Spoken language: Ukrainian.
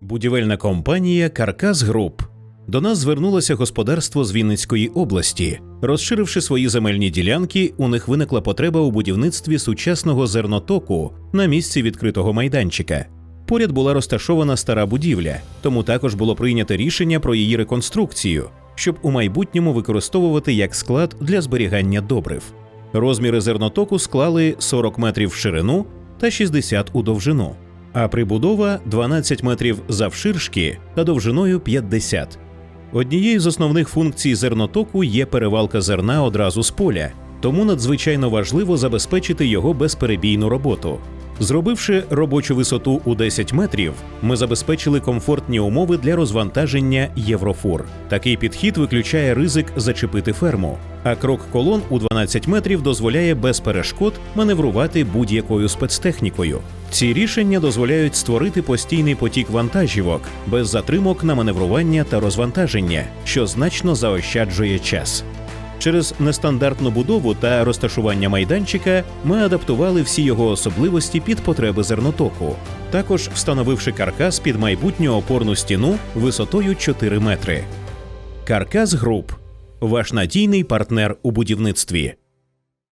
Будівельна компанія Каркас Груп. До нас звернулося господарство з Вінницької області. Розширивши свої земельні ділянки, у них виникла потреба у будівництві сучасного зернотоку на місці відкритого майданчика. Поряд була розташована стара будівля, тому також було прийнято рішення про її реконструкцію, щоб у майбутньому використовувати як склад для зберігання добрив. Розміри зернотоку склали 40 метрів в ширину та 60 у довжину, а прибудова 12 метрів завширшки та довжиною 50. Однією з основних функцій зернотоку є перевалка зерна одразу з поля, тому надзвичайно важливо забезпечити його безперебійну роботу. Зробивши робочу висоту у 10 метрів, ми забезпечили комфортні умови для розвантаження єврофур. Такий підхід виключає ризик зачепити ферму, а крок колон у 12 метрів дозволяє без перешкод маневрувати будь-якою спецтехнікою. Ці рішення дозволяють створити постійний потік вантажівок без затримок на маневрування та розвантаження, що значно заощаджує час. Через нестандартну будову та розташування майданчика ми адаптували всі його особливості під потреби зернотоку, також встановивши каркас під майбутню опорну стіну висотою 4 метри. Каркас Груп ваш надійний партнер у будівництві.